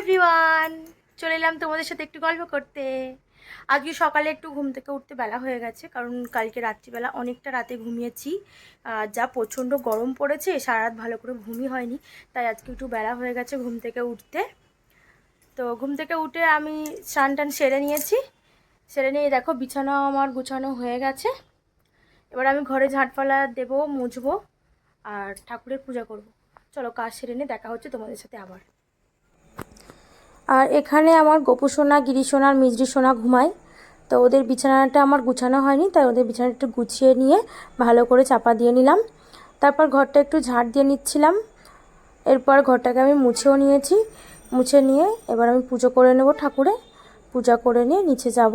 Everyone, চলে এলাম তোমাদের সাথে একটু গল্প করতে। আজকে সকালে একটু ঘুম থেকে উঠতে বেলা হয়ে গেছে, কারণ কালকে রাত্রিবেলা অনেকটা রাতে ঘুমিয়েছি। যা প্রচণ্ড গরম পড়েছে সারা রাত ভালো করে ঘুমই হয়নি, তাই আজকে একটু বেলা হয়ে গেছে ঘুম থেকে উঠতে। তো ঘুম থেকে উঠে আমি স্নান টান সেরে নিয়েছি। সেরে নিয়ে দেখো বিছানা আমার গুছানো হয়ে গেছে। এবার আমি ঘরে ঝাঁটপালা দেবো, মুছবো, আর ঠাকুরের পূজা করব। চলো কাজ সেরে নিয়ে দেখা হচ্ছে তোমাদের সাথে আবার। আর এখানে আমার গোপুসোনা গিরিসোনার মিজরিসোনা মিজরি সোনা ঘুমায়। তো ওদের বিছানাটা আমার গুছানো হয়নি, তাই ওদের বিছানাটা একটু গুছিয়ে নিয়ে ভালো করে চাপা দিয়ে নিলাম। তারপর ঘরটা একটু ঝাড় দিয়ে নিচ্ছিলাম। এরপর ঘরটাকে আমি মুছেও নিয়েছি। মুছে নিয়ে এবার আমি পুজো করে নেব ঠাকুরে। পূজা করে নিয়ে নিচে যাব।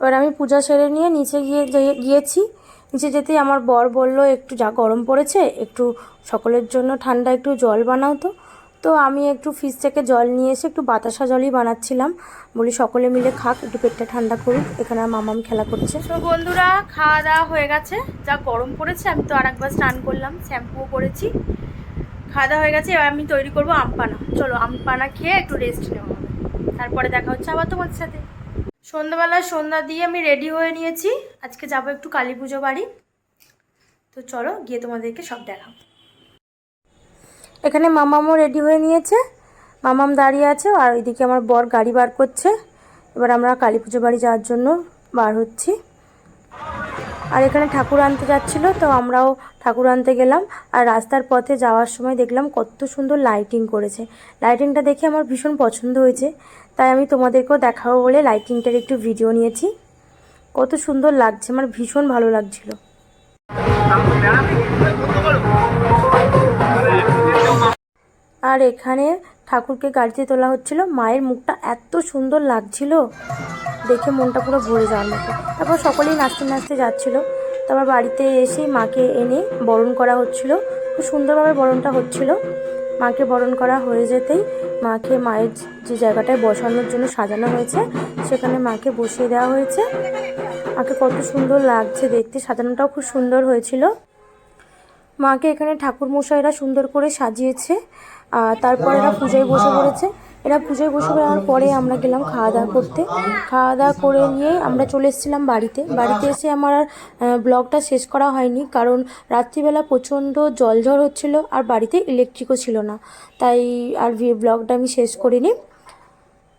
এবার আমি পূজা সেরে নিয়ে নিচে গিয়ে গিয়েছি। নিচে যেতেই আমার বর বলল, একটু যা গরম পড়েছে, একটু সকলের জন্য ঠান্ডা একটু জল বানাও তো। তো আমি একটু ফ্রিজ থেকে জল নিয়ে এসে একটু বাতাসা জলই বানাচ্ছিলাম। বলি, সকলে মিলে খাক, একটু পেটটা ঠান্ডা করুক। এখানে মামাম খেলা করছে। তো বন্ধুরা খাওয়া দাওয়া হয়ে গেছে। যা গরম পড়েছে, আমি তো আরেকবার স্নান করলাম, শ্যাম্পুও করেছি। খাওয়া দাওয়া হয়ে গেছে, এবার আমি তৈরি করব আমপানা চলো আমপানা খেয়ে একটু রেস্ট হবে। তারপরে দেখা হচ্ছে আবার তোমার সাথে। সন্ধ্যাবেলা সন্ধ্যা দিয়ে আমি রেডি হয়ে নিয়েছি। আজকে যাব একটু কালী পুজো বাড়ি। তো চলো গিয়ে তোমাদেরকে সব দেখাও এখানে মামামও রেডি হয়ে নিয়েছে। মামাম দাঁড়িয়ে আছে আর ওইদিকে আমার বর গাড়ি বার করছে। এবার আমরা কালী পুজো বাড়ি যাওয়ার জন্য বার হচ্ছি। আর এখানে ঠাকুর আনতে যাচ্ছিল, তো আমরাও ঠাকুর আনতে গেলাম। আর রাস্তার পথে যাওয়ার সময় দেখলাম কত সুন্দর লাইটিং করেছে। লাইটিংটা দেখে আমার ভীষণ পছন্দ হয়েছে। তাই আমি তোমাদেরকেও দেখাবো বলে লাইটিংটার একটু ভিডিও নিয়েছি। কত সুন্দর লাগছে, আমার ভীষণ ভালো লাগছিল। আর এখানে ঠাকুরকে গাড়িতে তোলা হচ্ছিল। মায়ের মুখটা এত সুন্দর লাগছিল। দেখে মনটা পুরো ভরে যাওয়ার মতো তারপর সকলেই নাচতে নাচতে যাচ্ছিল। তারপর বাড়িতে এসে মাকে এনে বরণ করা হচ্ছিল। খুব সুন্দরভাবে বরণটা হচ্ছিল। মাকে বরণ করা হয়ে যেতেই মাকে মায়ের যে জায়গাটায় বসানোর জন্য সাজানো হয়েছে, সেখানে মাকে বসিয়ে দেওয়া হয়েছে। মাকে কত সুন্দর লাগছে দেখতে। সাজানোটাও খুব সুন্দর হয়েছিল। মাকে এখানে ঠাকুর মশাইরা সুন্দর করে সাজিয়েছে। আর তারপর এরা পূজায় বসে পড়েছে। এরা পূজায় বসে পড়ার পরে আমরা গেলাম খাওয়া দাওয়া করতে। খাওয়া দাওয়া করে নিয়ে আমরা চলে এসেছিলাম বাড়িতে। বাড়িতে এসে আমার ব্লগটা শেষ করা হয়নি কারণ রাত্রিবেলা প্রচণ্ড জলঝড় হচ্ছিল আর বাড়িতে ইলেকট্রিকও ছিল না। তাই আর ব্লগটা আমি শেষ করিনি।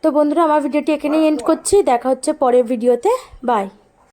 তো বন্ধুরা, আমার ভিডিওটি এখানেই এন্ড করছি। দেখা হচ্ছে পরের ভিডিওতে। বাই